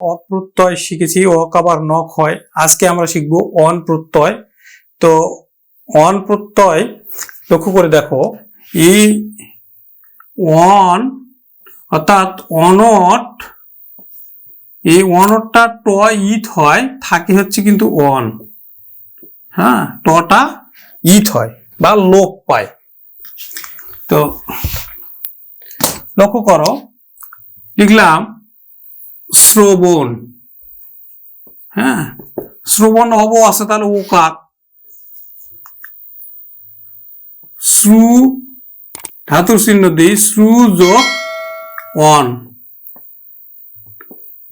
অপ্রত্যয় শিখেছি অক আবার নক হয়। আজকে আমরা শিখব অন প্রত্যয় তো অন প্রত্যয় লক্ষ্য করে দেখো এই অন অর্থাৎ অনট, এই অনটটা ট ইথ হয়, থাকে হচ্ছে কিন্তু অন হ্যাঁ টটা ইথ হয়, বা লোপ পায়। তো লক্ষ্য করো, লিখলাম শ্রবণ। হ্যাঁ? শ্রবণ অব আছে তাহলে ওকার শ্রু, ধাতুর চিহ্ন দিই, শ্রু যোগ অন।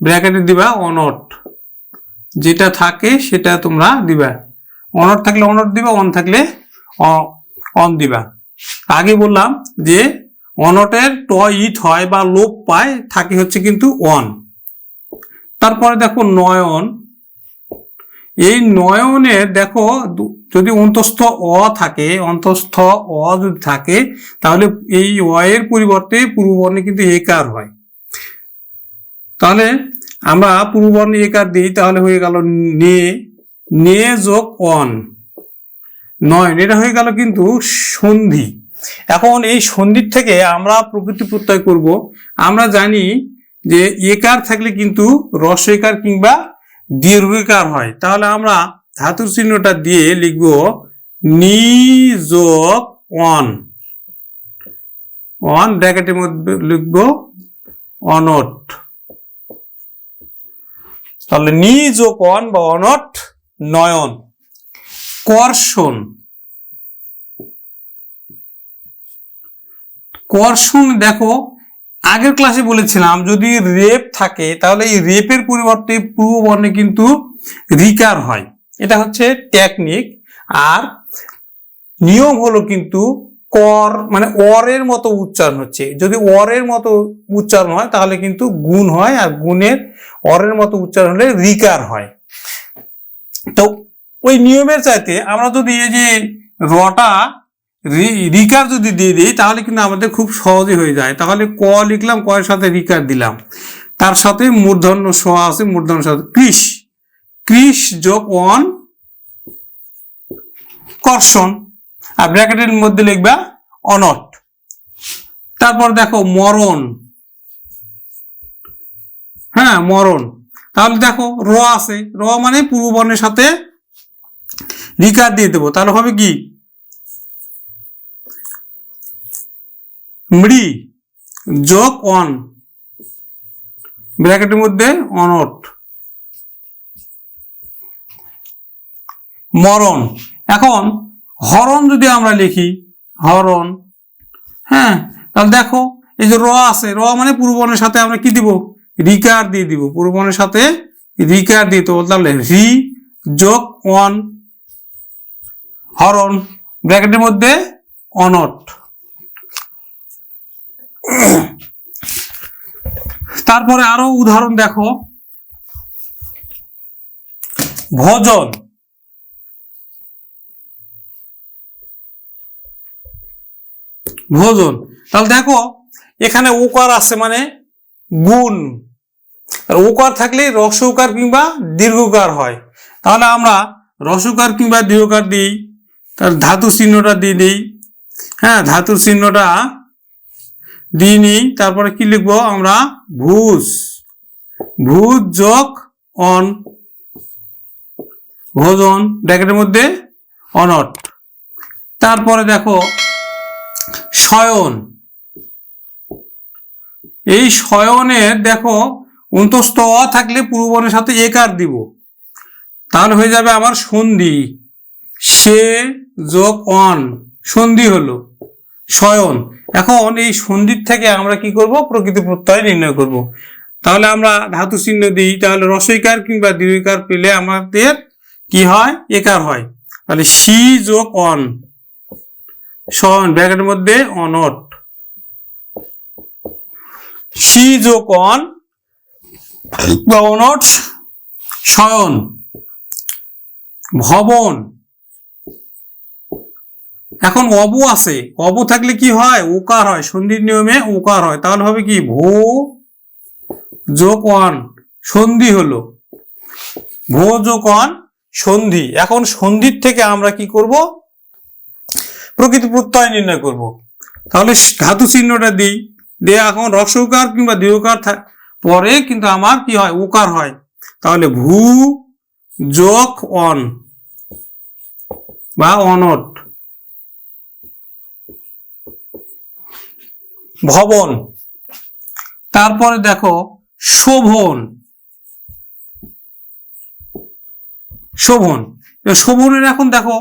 ব্র্যাকেটে দিবা অনট। যেটা থাকে সেটা তোমরা দিবা। অনট থাকলে অনট দিবা, অন থাকলে অন দিবা। আগে বললাম যে অনটের ট ইট হয় বা লোপ পায়, থাকে হচ্ছে কিন্তু অন। তারপরে দেখো নয়ন। এই নয়নে দেখো যদি অন্তস্থ অ থাকে, অন্তস্থ অ যদি থাকে, তাহলে এই অ এর পরিবর্তে পূর্ববর্ণে কিন্তু একার হয়। তাহলে আমরা পূর্ববর্ণে একার দিই, তাহলে হয়ে গেল নে। নে যোগ অন। নয়ন এটা হয়ে গেল কিন্তু সন্ধি। এখন এই সন্ধির থেকে আমরা প্রকৃতি প্রত্যয় করব। আমরা জানি যে একার থাকলে কিন্তু রসেকার কিংবা দীর্ঘকার হয়। তাহলে আমরা ধাতুর চিহ্নটা দিয়ে লিখব নি যোগ অন। অন ব্র্যাকেটের মধ্যে লিখব অনট। তাহলে নি যোগ অন বা অনট নয়ন। কর্ষণ। কর্ষণ দেখো আগের ক্লাসে বলেছিলাম, যদি রেপ থাকে, তাহলে এই রেপের পরিবর্তে পূর্ববর্ণে কিন্তু রিকার হয়। এটা হচ্ছে টেকনিক আর নিয়ম হলো কিন্তু কর মানে অরের মতো উচ্চারণ হচ্ছে। যদি অরের মতো উচ্চারণ হয়, তাহলে কিন্তু গুণ হয়, আর গুণের অরের মতো উচ্চারণ হলে রিকার হয়। তো ওই নিয়মের চাইতে আমরা যদি এই যে রটা রিকার যদি দিয়ে দিই, তাহলে কিন্তু আমাদের খুব সহজে হয়ে যায়। তাহলে ক লিখলাম ক এর সাথে রিকার দিলাম। তার সাথে মূর্ধন্য স আছে, মূর্ধন্য সাথে কৃষ। কৃষ যোগ অন কর্ষণ। আর ব্র্যাকেটের মধ্যে লিখবা অনট। তারপর দেখো মরণ। হ্যাঁ মরণ। তাহলে দেখো র আছে। র মানে পূর্ববর্ণের সাথে রিকার দিয়ে দেবো। তাহলে হবে কি? মৃ, যোগ অন ব্র্যাকেটের মধ্যে অনট মরণ, এখন হরণ যদি আমরা লিখি, হরণ হ্যাঁ তাহলে দেখো, এই যে র আছে, র মানে পূর্ববর্ণের সাথে আমরা কি দিব? রিকার দিয়ে দিব, পূর্ববর্ণের সাথে রিকার দিয়ে দেবো, তাহলে রি, যোগ অন হরণ, ব্র্যাকেটের মধ্যে অনট তারপরে আরও উদাহরণ দেখো। ভোজন। ভোজন। তাহলে দেখো, এখানে ওকার আছে মানে গুণ। ওকার থাকলে রসউকার কিংবা দীর্ঘকার হয়। তাহলে আমরা রসউকার কিংবা দীর্ঘকার দিই তার ধাতু চিহ্নটা দিয়ে দিই। হ্যাঁ ধাতুর চিহ্নটা দিয়ে নিই তারপরে কি লিখব আমরা? ভুজ। ভুজ যোগ অন। ভোজন ব্র্যাকেটের মধ্যে অনট। তারপরে দেখো শয়ন এই শয়নের দেখো, অন্তস্থ অ থাকলে পূর্ববর্ণের সাথে একার দিব। তাহলে হয়ে যাবে আমার সন্ধি। সে যোগ অন। সন্ধি হলো। শয়ন এখন এই সন্ধির থেকে আমরা কি করব? প্রকৃতি প্রত্যয় নির্ণয় করব। তাহলে আমরা ধাতু চিহ্ন দিই, তাহলে রসইকার কিংবা দীর্ঘকার পেলে আমাদের কি হয়? একার হয়। তাহলে সি যোগ অন শয়ন ব্র্যাকেটের মধ্যে অনট সি যোগ অন বা অনট শয়ন ভবন এখন অবু আছে। অবু থাকলে কি হয়? ওকার হয়। সন্ধির নিয়মে ওকার হয়। তাহলে হবে কি? ভো যোগ ওয়ান, সন্ধি হলো। ভোজকন সন্ধি। এখন সন্ধির থেকে আমরা কি করব? প্রকৃত প্রত্যয় নির্ণয় করব। তাহলে ধাতু চিহ্নটা দিই। দিয়ে এখন রসৌকার কিংবা দীর্ঘকার পরে কিন্তু আমার কি হয়? উকার হয়। তাহলে ভূ যোগ অন বা অনট। ভবন। তারপরে দেখো, শোভন। শোভন। শোভনের এখন দেখো,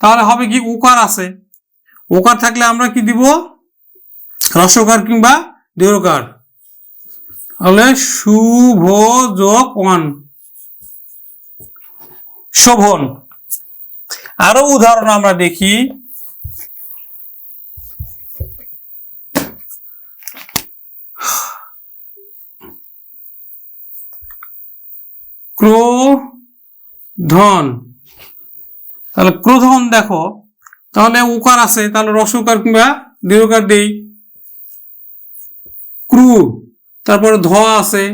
তাহলে হবে কি উকার আছে। উকার থাকলে আমরা কি দিব? রসকার কিংবা দীর্ঘকার তাহলে শুভ যোগ ওয়ান। শোভন। আরও উদাহরণ আমরা দেখি। ক্রোধন। তাহলে ক্রোধন দেখো, তাহলে উকার আছে, তাহলে রসকার কিংবা দীর্ঘকার দেই। ক্রু, তারপরে ধ আছে,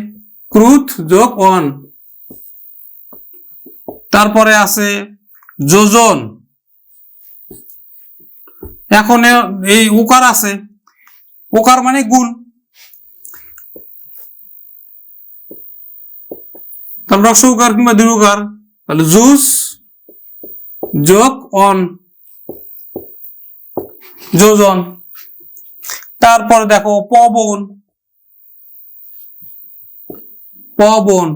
ক্রুথ যোগ অন। তারপরে আছে যোজন। এখন এই উকার আছে উকার মানে গুণ। তাহলে রসৌকার কিংবা দীর্ঘকার তাহলে জুস যোগ অন। যোজন। তারপরে দেখো পবন। পবন।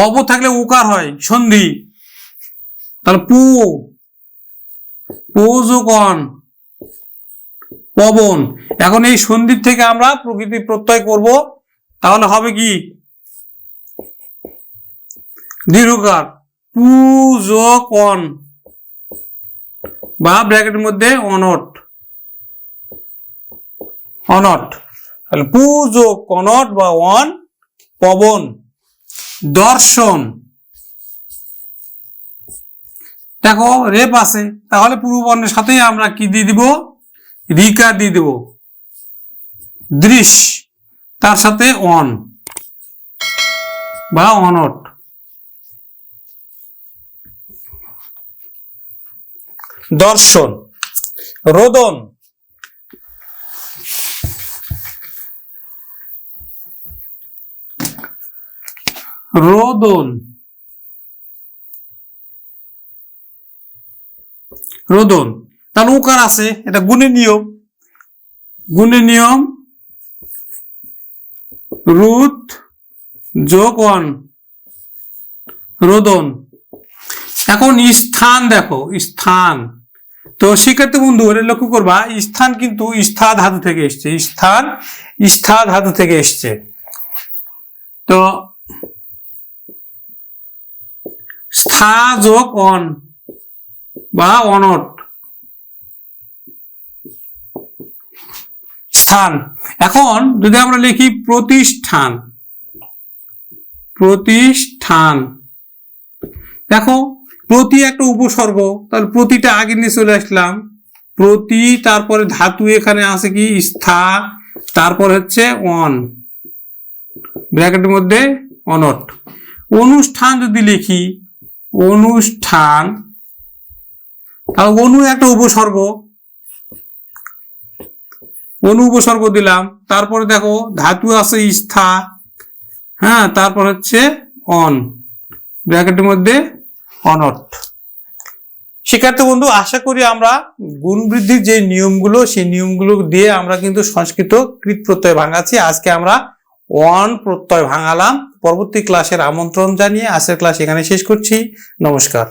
অব থাকলে উকার হয়, সন্ধি। তাহলে পু পু অন। পবন। এখন এই সন্ধির থেকে আমরা প্রকৃতি প্রত্যয় করব। তাহলে হবে কি? দীর্ঘকার পু যোগ অন বা ব্র্যাকেটের মধ্যে অনট। অনট। তাহলে পু যোগ অনট বা অন, পবন। দর্শন। দেখো, রেপ আছে। তাহলে পূর্ববর্ণের সাথে আমরা কি দিয়ে দিব? রিকা দিয়ে দিব। দৃশ। তার সাথে অন। বা অনট। দর্শন, রোদন। রোদন। রোদন। তাহলে উকার আছে, এটা গুণের নিয়ম। গুণের নিয়ম রুত যোগ ওয়ান। রোদন। এখন স্থান দেখো, স্থান। তো শিক্ষার্থী বন্ধু, এটা লক্ষ্য করবা, স্থান কিন্তু স্থা ধাতু থেকে এসছে, স্থান স্থা ধাতু থেকে এসছে। তো স্থা যোগ অন বা অনট। স্থান। এখন যদি আমরা লিখি প্রতিষ্ঠান প্রতিষ্ঠান। দেখো প্রতি একটা উপসর্গ, তাহলে প্রতিটা আগে নিয়ে চলে আসলাম। প্রতি, তারপরে ধাতু এখানে আছে কি? স্থা তারপর হচ্ছে অন। ব্র্যাকেটের মধ্যে অনট। অনুষ্ঠান যদি লিখি, অনুষ্ঠান, তাহলে অনু একটা উপসর্গ। অনু উপসর্গ দিলাম, তারপরে দেখো ধাতু আছে স্থা হ্যাঁ তারপর হচ্ছে অন। ব্র্যাকেটের মধ্যে অনট শিক্ষার্থী বন্ধু, আশা করি আমরা গুণ বৃদ্ধির যে নিয়মগুলো, সেই নিয়মগুলো দিয়ে আমরা কিন্তু সংস্কৃত কৃত প্রত্যয় ভাঙাচ্ছি। আজকে আমরা ওয়ান প্রত্যয় ভাঙালাম। পরবর্তী ক্লাসের আমন্ত্রণ জানিয়ে আজকের ক্লাস এখানে শেষ করছি। নমস্কার।